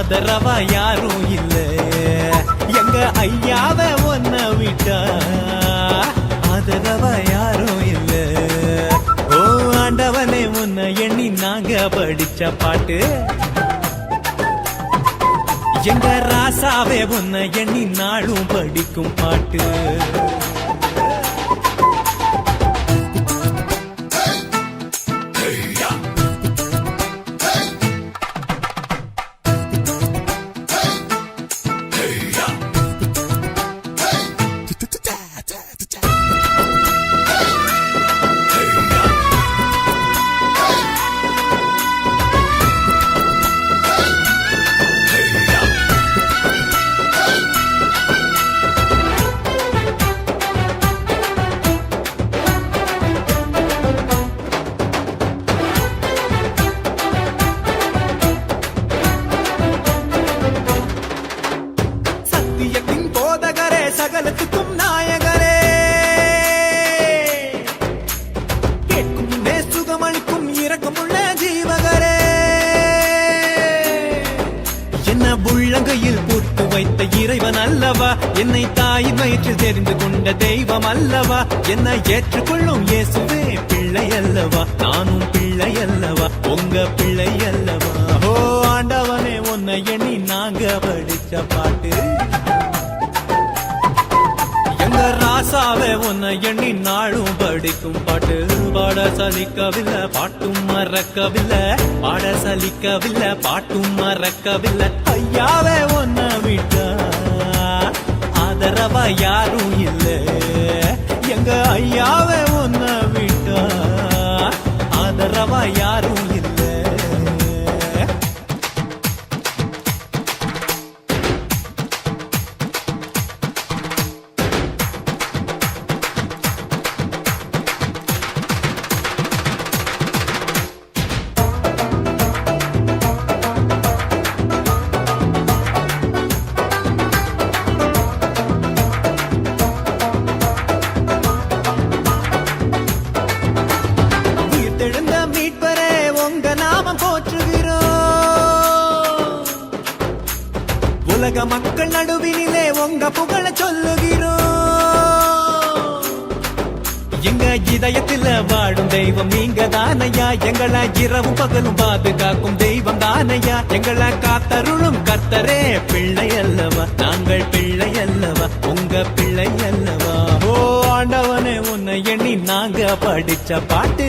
ஆதரவா யாரும் இல்ல. எங்க ஐயாவ ஒன்ன விட்டா? ஆதரவா யாரும் இல்ல. ஓ ஆண்டவனே முன்ன எண்ணி நாங்க படிச்ச பாட்டு. எங்க ராசாவே உன்னை எண்ணி நாளும் படிக்கும் பாட்டு. கேட்கும் முன்னே சுகமளிக்கும் இரக்கமுள்ள ஜீவகரே. என்ன உள்ளங்கையில் போட்டு வைத்த இறைவன் அல்லவா? என்னை தாய் வயிற்றில் தெரிந்து கொண்ட தெய்வம் அல்லவா? என்னை ஏற்றுக்கொள்ளும் இயேசுவே பிள்ளை அல்லவா? நானும் பிள்ளை அல்லவா? உங்க பிள்ளை அல்லவா? ஓ ஆண்டவனே உன்னை எண்ணி நாங்க படிச்ச பாட்டு. ஆசாவே உன்னை எண்ணி நாளும் படிக்கும் பாட்டு. பாட சலிக்கவில்லை பாட்டும் மறக்கவில்லை. பாட சலிக்கவில்லை பாட்டும் மறக்கவில்லை. ஐயாவே உன்னை விட்டா ஆதரவா யாரும் இல்லை. எங்க ஐயாவே உன்னை விட்டா ஆதரவா யாரும் உலக மக்கள் நடுவினிலே உங்க புகழ சொல்லுகிறோம். எங்க இதயத்தில் வாழும் தெய்வம் நீங்க தானையா எங்களை இரவும் பகலும் பாதுகாக்கும் தெய்வம் தானையா எங்களை காத்தருளும் கத்தரே பிள்ளை அல்லவா? நாங்கள் பிள்ளை அல்லவா? உங்க பிள்ளை அல்லவா? ஓ ஆண்டவனே உன்னை எண்ணி நாங்க படிச்ச பாட்டு.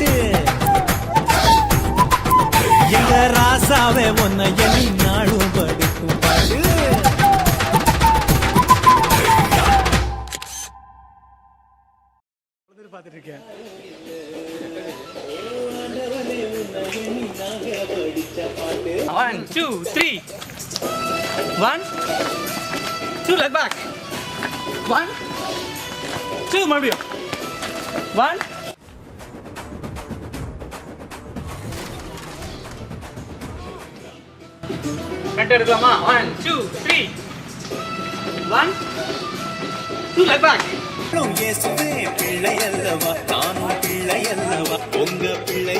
பாட்டு எங்க ராசாவே உன்னை எண்ணி நாளும் படிக்கும் பாட்டு பார்த்துட்டு இருக்கேன் One, two, three. One, two, leg back. One, two, மறுபடியும் One. கரெக்டாக எடுக்கலாமா? One two three one two left back இயேசுவே பிள்ளை அல்லவா நானும் பிள்ளை அல்லவா உங்க பிள்ளை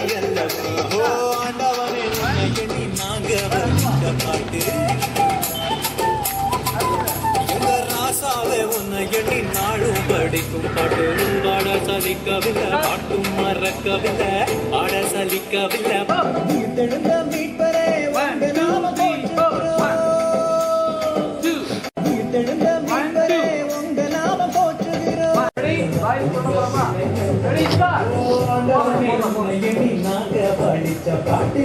பாட சலிக்கவில்லை பாட்டும் மறக்கவில்லை ஆட சலிக்கவில்லை. படித்த பாட்டு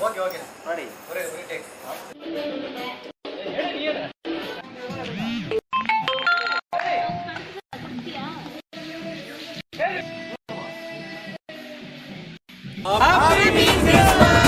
ஓகே ஓகே ரெடி ஒரே ஒரே டேக் Happy New Year!